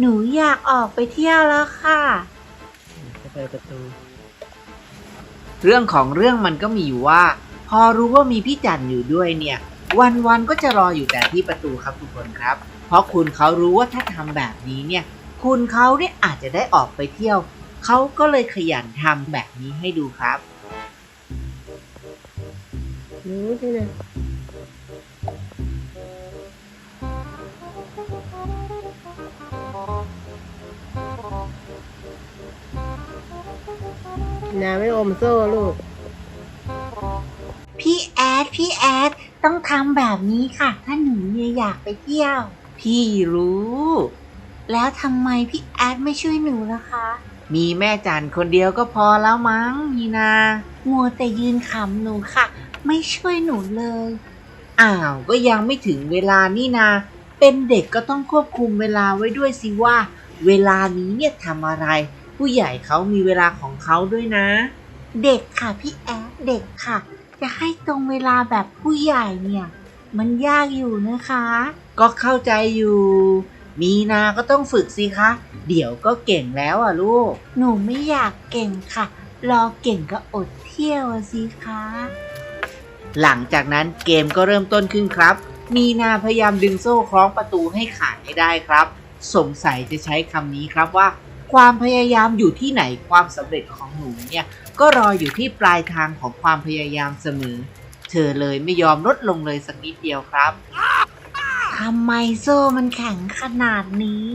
หนูอยากออกไปเที่ยวแล้วค่ะ จะไปประตู เรื่องของเรื่องมันก็มีอยู่ว่า พอรู้ว่ามีพี่จันอยู่ด้วยเนี่ย วันวันๆก็จะรออยู่แต่ที่ประตูครับทุกคนครับ เพราะคุณเขารู้ว่าถ้าทำแบบนี้เนี่ย คุณเขาเนี่ยอาจจะได้ออกไปเที่ยว เขาก็เลยขยันทำแบบนี้ให้ดูครับ รู้ที่ไหน นาไม่อมโซ่ลูก พี่แอด พี่แอด ต้องทำแบบนี้ค่ะ ถ้าหนูเนี่ยอยากไปเที่ยว พี่รู้ แล้วทำไมพี่แอดไม่ช่วยหนูล่ะคะ มีแม่จันคนเดียวก็พอแล้วมั้งมีนามัวแต่ยืนขำหนูค่ะ ไม่ช่วยหนูเลย อ้าวก็ยังไม่ถึงเวลานี่นา เป็นเด็กก็ต้องควบคุมเวลาไว้ด้วยสิว่า เวลานี้เนี่ยทำอะไร ผู้ใหญ่เขามีเวลาของเขาด้วยนะ เด็กค่ะพี่แอดเด็กค่ะ จะให้ตรงเวลาแบบผู้ใหญ่เนี่ย มันยากอยู่นะคะ ก็เข้าใจอยู่ มีนาก็ต้องฝึกสิคะ เดี๋ยวก็เก่งแล้วอะลูก หนูไม่อยากเก่งค่ะ รอเก่งก็อดเที่ยวอะสิคะ หลังจากนั้นเกมก็เริ่มต้นขึ้นครับ มีนาพยายามดึงโซ่คล้องประตูให้ขาดให้ได้ครับ สงสัยจะใช้คำนี้ครับว่า ความพยายามอยู่ที่ไหนความสำเร็จของหนูเนี่ยก็รออยู่ที่ปลายทางของความพยายามเสมอ เธอเลยไม่ยอมลดลงเลยสักนิดเดียวครับทำไมโซ่มันแข็งขนาดนี้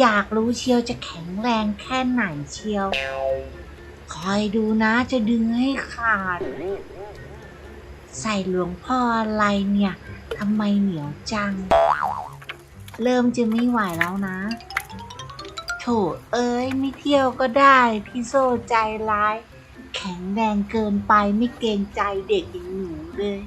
อยากรู้เชียวจะแข็งแรงแค่ไหนเชียว คอยดูนะจะดึงให้ขาด ใส่หลวงพ่ออะไรเนี่ยทำไมเหนียวจัง เริ่มจะไม่ไหวแล้วนะ ถเอ้ยไม่เที่ยวก็ได้ พี่โซ่ใจร้าย แข็งแรงเกินไปไม่เกรงใจเด็กอย่างหนูเลย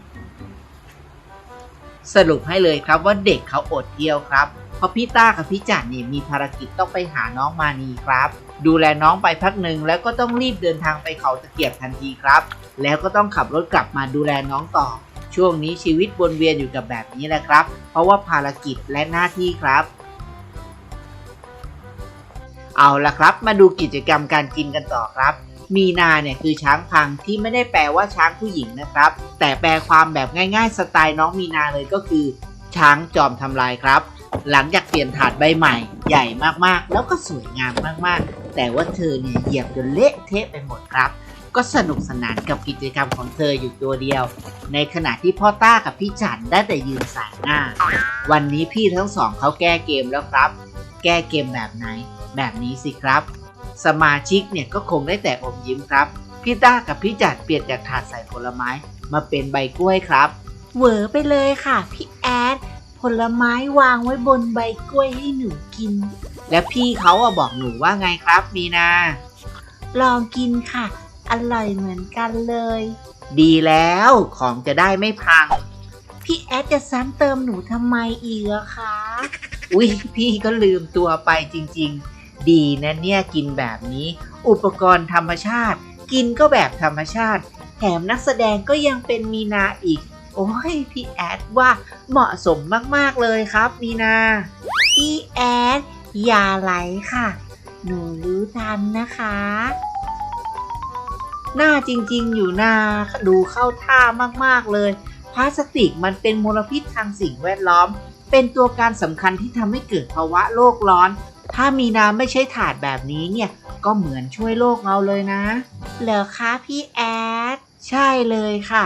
สรุปให้เลยครับว่าเด็กเขาอดเที่ยวครับ เพราะพี่ต้ากับพี่จันเนี่ยมีภารกิจต้องไปหาน้องมานีครับ ดูแลน้องไปพักหนึ่งแล้วก็ต้องรีบเดินทางไปเขาตะเกียบทันทีครับ แล้วก็ต้องขับรถกลับมาดูแลน้องต่อ ช่วงนี้ชีวิตวนเวียนอยู่กับแบบนี้แหละครับ เพราะว่าภารกิจและหน้าที่ครับ เอาละครับ มาดูกิจกรรมการกินกันต่อครับ มีนาเนี่ยคือช้างพังที่ไม่ได้แปลว่าช้างผู้หญิงนะครับ แต่แปลความแบบง่ายๆ สไตล์น้องมีนาเลยก็คือ ช้างจอมทำลายครับ หลังจากเปลี่ยนถาดใบใหม่ ใหญ่มากๆ แล้วก็สวยงามมากๆ แต่ว่าเธอเนี่ยเหยียบจนเละเทะไปหมดครับ ก็สนุกสนานกับกิจกรรมของเธออยู่ตัวเดียว ในขณะที่พ่อต้ากับพี่จันได้แต่ยืนสายหน้า วันนี้พี่ทั้งสองเขาแก้เกมแล้วครับ แก้เกมแบบไหน แบบนี้สิครับ สมาชิกเนี่ยก็คงได้แต่อมยิ้มครับ พี่ต้ากับพี่จัดเปลี่ยนจากถาดใส่ผลไม้มาเป็นใบกล้วยครับเหวอไปเลยค่ะ พี่แอดผลไม้วางไว้บนใบกล้วยให้หนูกิน และพี่เขาอะบอกหนูว่าไงครับมีนา ลองกินค่ะ อร่อยเหมือนกันเลย ดีแล้วของจะได้ไม่พัง พี่แอดจะซ้ำเติมหนูทำไมอีกอะคะ อุ๊ย พี่ก็ลืมตัวไปจริง ๆ ดีนะเนี่ยกินแบบนี้ อุปกรณ์ธรรมชาติ กินก็แบบธรรมชาติ แถมนักแสดงก็ยังเป็นมีนาอีก โอ้ยพี่แอดว่าเหมาะสมมากๆเลยครับมีนา พี่แอดอย่าไหลค่ะ หนูรู้ทันนะคะ หน้าจริงๆอยู่นาดูเข้าท่ามากๆเลยพลาสติกมันเป็นมลพิษทางสิ่งแวดล้อม เป็นตัวการสำคัญที่ทำให้เกิดภาวะโลกร้อน ถ้ามีน้ำไม่ใช่ถาดแบบนี้เนี่ยก็เหมือนช่วยโลกเราเลยนะ เหรอคะพี่แอด ใช่เลยค่ะ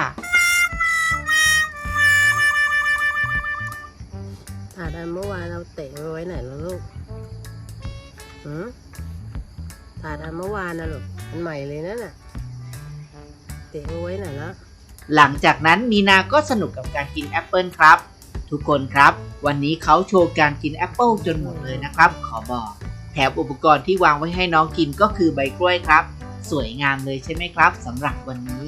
ถาดอันเมื่อวานเราเตะมันไว้ไหนแล้วลูกหืมถาดอันเมื่อวานนะลูกมันใหม่เลยนั่นน่ะ เตะมันไว้ไหนแล้วหลังจากนั้นมีนาก็สนุกกับการกินแอปเปิลครับ ทุกคนครับ วันนี้เขาโชว์การกินแอปเปิลจนหมดเลยนะครับ ขอบอก แถมอุปกรณ์ที่วางไว้ให้น้องกินก็คือใบกล้วยครับ สวยงามเลยใช่ไหมครับสำหรับวันนี้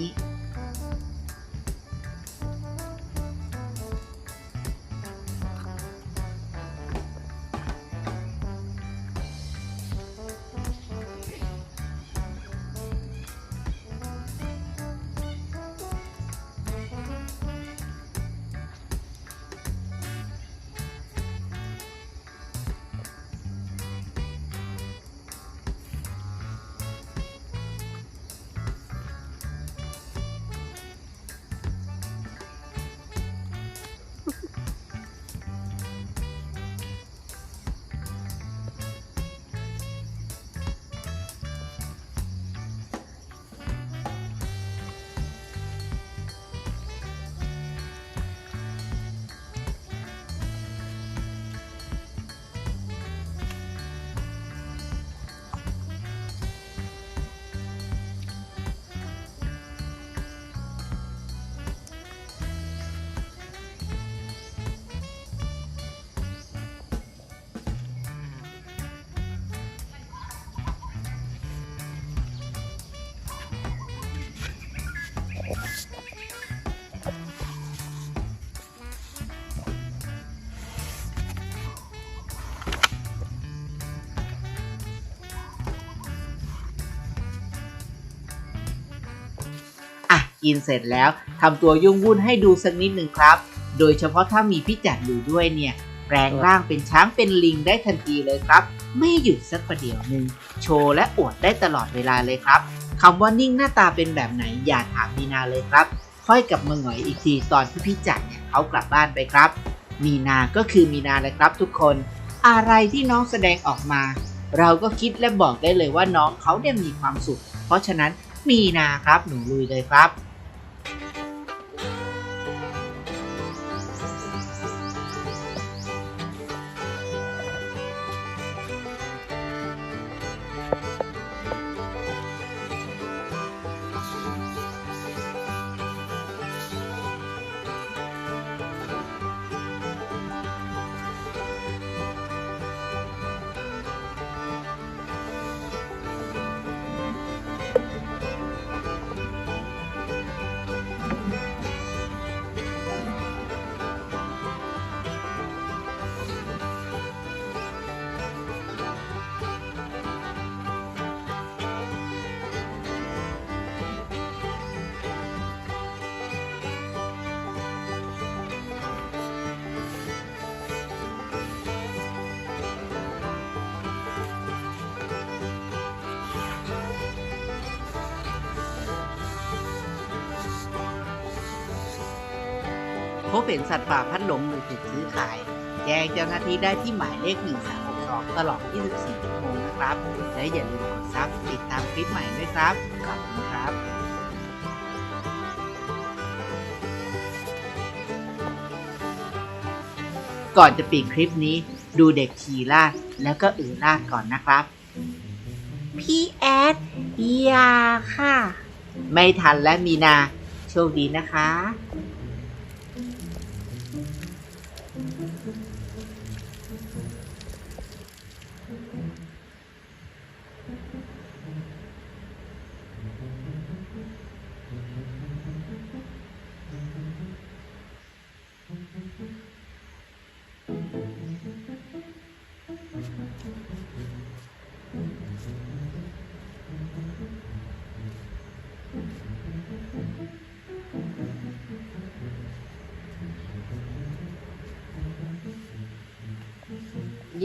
อะกินเสร็จแล้วทำตัวยุ่งวุ่นให้ดูสักนิดหนึ่งครับ โดยเฉพาะถ้ามีพี่จัดอยู่ด้วยเนี่ยแปลงร่างเป็นช้างเป็นลิงได้ทันทีเลยครับ ไม่หยุดสักประเดี๋ยวหนึ่งโชว์และอวดได้ตลอดเวลาเลยครับำว่านิ่งหน้าตาเป็นแบบไหนอย่าถามมีนาเลยครับ ค่อยกลับมาหงอยอีกทีตอนที่พี่จัดเนี่ยเขากลับบ้านไปครับ มีนาก็คือมีนาเลยครับทุกคน อะไรที่น้องแสดงออกมา เราก็คิดและบอกได้เลยว่าน้องเขาเนี่ยมีความสุข เพราะฉะนั้นมีนาครับหนูลุยเลยครับ บเห็นสัตว์ป่าพัดหลงหรือถูกซื้อขาย แจ้งเจ้าหน้าที่ได้ที่หมายเลข 1362 ตลอด 24 ชั่วโมงนะครับ และอย่าลืมกดซับติดตามคลิปใหม่ด้วยครับ ขอบคุณครับก่อนจะปิดคลิปนี้ ดูเด็กขี่ลาดแล้วก็อือลาดก่อนนะครับ พี่แอดอย่าค่ะ ไม่ทันและมีนา โชคดีนะคะ เ